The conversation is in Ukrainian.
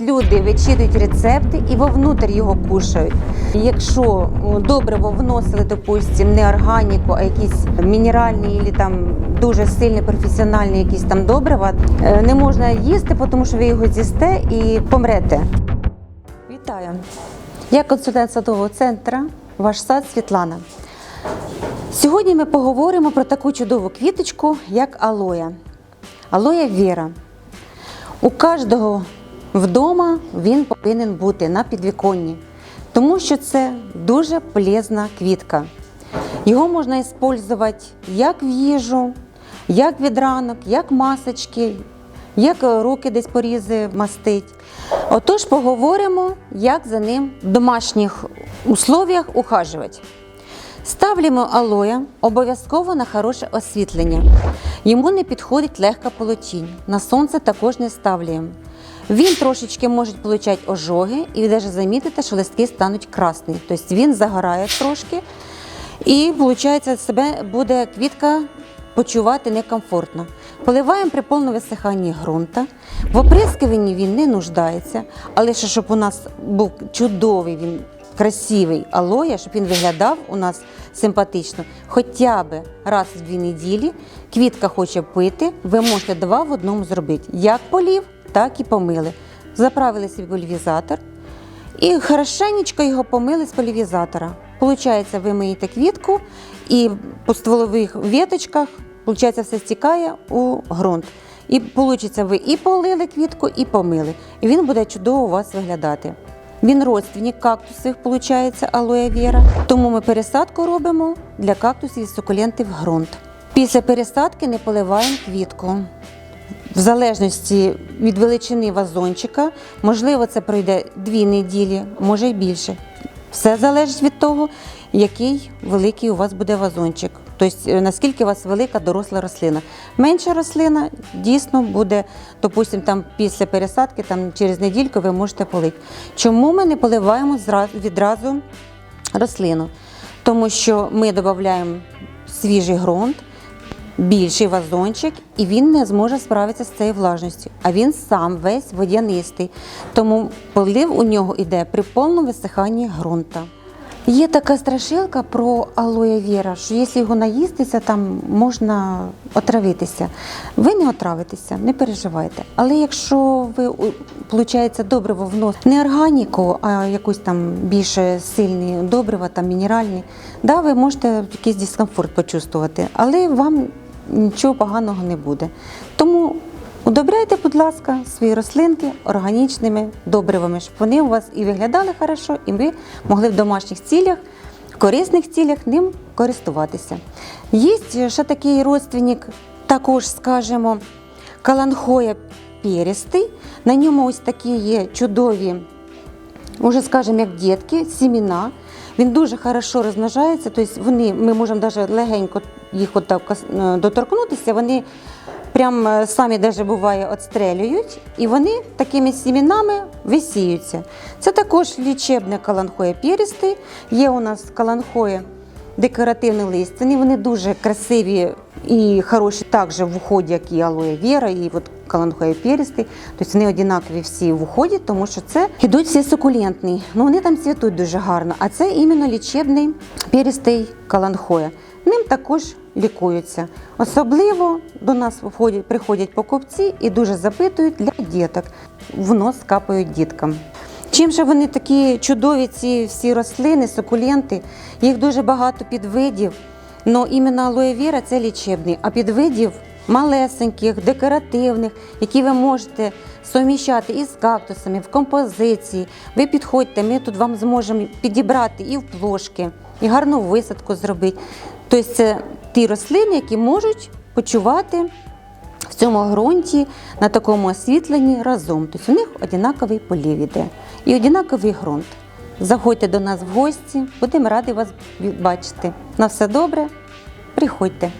Люди вичитують рецепти і вовнутрь його кушають. Якщо добриво вносили, допустим, не органіку, а якісь мінеральні або там дуже сильні професіональні якісь там добрива, е, не можна їсти, тому що ви його з'їсте і помрете. Вітаю! Я консультант садового центру Ваш сад Світлана. Сьогодні ми поговоримо про таку чудову квіточку, як алоя. Алоя Віра. У кожного вдома він повинен бути на підвіконні, тому що це дуже полезна квітка. Його можна використовувати як в їжу, як від ранок, як масочки, як руки десь порізи мастить. Отож, поговоримо, як за ним в домашніх условіях ухажувати. Ставлюємо алоя обов'язково на хороше освітлення. Йому не підходить легка полутінь. На сонце також не ставлюємо. Він трошечки може отримати ожоги і ви навіть замітите, що листки стануть красні. Тобто він загорає трошки і виходить, себе буде квітка почувати некомфортно. Поливаємо при повному висиханні ґрунта. В оприскуванні він не нуждається, але ще, щоб у нас був чудовий він красивий алоя, щоб він виглядав у нас симпатично, хоча б раз в дві неділі квітка хоче пити, ви можете два в одному зробити. Як полів, так і помили. Заправили собі пульвізатор і хорошенечко його помили з полівізатора. Получається, ви миєте квітку і по стволових веточках получається, все стікає у ґрунт. І получиться, ви і полили квітку, і помили. І він буде чудово у вас виглядати. Він родственник кактусів, виходить, алоє віра. Тому ми пересадку робимо для кактусів і сукулентів ґрунт. Після пересадки не поливаємо квітку. В залежності від величини вазончика, можливо, це пройде дві неділі, може й більше. Все залежить від того, який великий у вас буде вазончик. Тобто, е, наскільки у вас велика доросла рослина. Менша рослина дійсно буде, допустимо, там після пересадки, там через недільку ви можете полити. Чому ми не поливаємо зразу- відразу рослину? Тому що ми додаємо свіжий ґрунт, більший вазончик, і він не зможе справитися з цією влажністю. А він сам весь водянистий. Тому полив у нього йде при повному висиханні ґрунта. Є така страшилка про алоє віра, що якщо його наїстися, там можна отравитися. Ви не отравитеся, не переживайте. Але якщо ви виходить, добриво внос не органіку, а якусь там більше сильні добрива, там мінеральні, да, ви можете якийсь дискомфорт почувствувати, але вам нічого поганого не буде. Тому Удобряйте, будь ласка, свої рослинки органічними добривами, щоб вони у вас і виглядали хорошо, і ви могли в домашніх цілях, в корисних цілях ним користуватися. Є ще такий родственник, також, скажімо, каланхоя перістий. На ньому ось такі є чудові, уже скажімо, як дітки, сіміна. Він дуже хорошо розмножається, тобто вони, ми можемо навіть легенько їх отак е, доторкнутися, вони прям е, самі даже буває отстрелюють, і вони такими сімінами висіються. Це також лічебне каланхоя пірістий. Є у нас каланхоя декоративні листяні, вони дуже красиві і хороші також в уході, як і алоє віра, і от каланхоя пірістий. Тобто вони однакові всі в уході, тому що це ідуть всі сукулентні. Ну вони там цвітуть дуже гарно. А це іменно лічебний пірістий каланхоя. Ним також лікуються. Особливо до нас входять, приходять покупці і дуже запитують для діток. В нос капають діткам. Чим же вони такі чудові, ці всі рослини, сукуленти, їх дуже багато підвидів. Але іменно алоє віра це лічебний, а підвидів малесеньких, декоративних, які ви можете суміщати із кактусами в композиції. Ви підходьте, ми тут вам зможемо підібрати і в плошки, і гарну висадку зробити. Тобто це ті рослини, які можуть почувати в цьому ґрунті на такому освітленні разом. Тобто у них однаковий полів іде і однаковий ґрунт. Заходьте до нас в гості, будемо раді вас бачити. На все добре, приходьте.